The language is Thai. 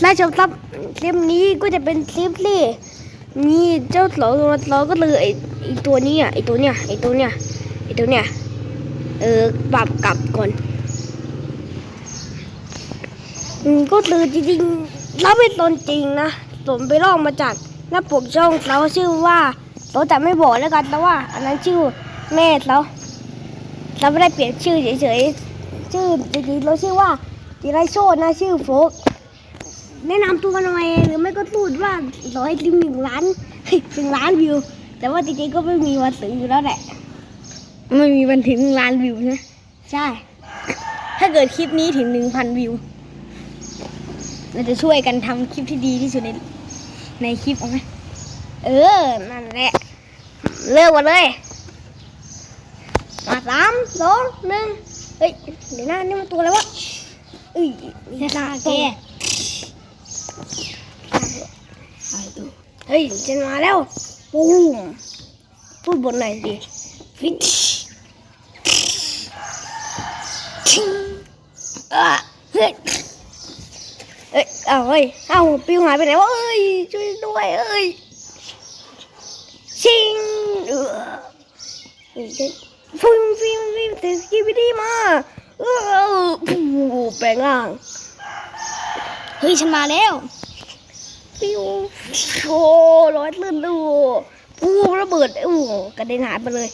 และชมครับคลิปนี้ก็จะเป็นคลิปที่มีเจ้าเราเราก็เลยไอไอตัวนี้อะไอตัวเนี้ยไอตัวเนี้ยไอตัวเนี้ยเออปรับกลับก่อนอืมก็เลยจริงๆเราเป็นตนจริงนะผมไปลองมาจากหน้าปกช่องเราชื่อว่าเราจะไม่บอกแล้วกันแต่ว่า อันนั้นชื่อแม่เราเราไม่ได้เปลี่ยนชื่อเฉยๆชื่อจริงๆเราชื่อว่าจิไรโชดนะชื่อโฟก แนะนำตัวหน่อยหรือไม่ก็พูดว่าร้อยลิมหนึ่งล้านหนึ่งล้านวิว แต่ว่าจริงๆก็ไม่มีวันถึงอยู่แล้วแหละไม่มีวันถึงล้านวิวนะใช่ ถ้าเกิดคลิปนี้ถึงหนึ่งพันวิวเราจะช่วยกันทำคลิปที่ดีที่สุดในในคลิปเอาไหมเออ นั่นแหละ เลิกมาเลยมาสามสองหนึ่งเฮ้ย เดี๋ยวนะนี่มันตัวอะไรวะเอ้ยจะฆ่าแก เฮ้ยฉันมาแล้วปูมพูดบนไหนอยสิฟิชอะเฮ้ยเอ้ยเอาเฮ้ยเอาปิวหายไปไหนวะเอ้ยช่วยด้วยเอ้ยชิงเออฟิวฟิวฟิวแต่สกีบิดี้มาเออปูแปลงร่างเฮ้ยฉันมาแล้ว ฟิวโชว์ร้อยลื่นดูปูระเบิดโอ้กระเด็นหายไปเลย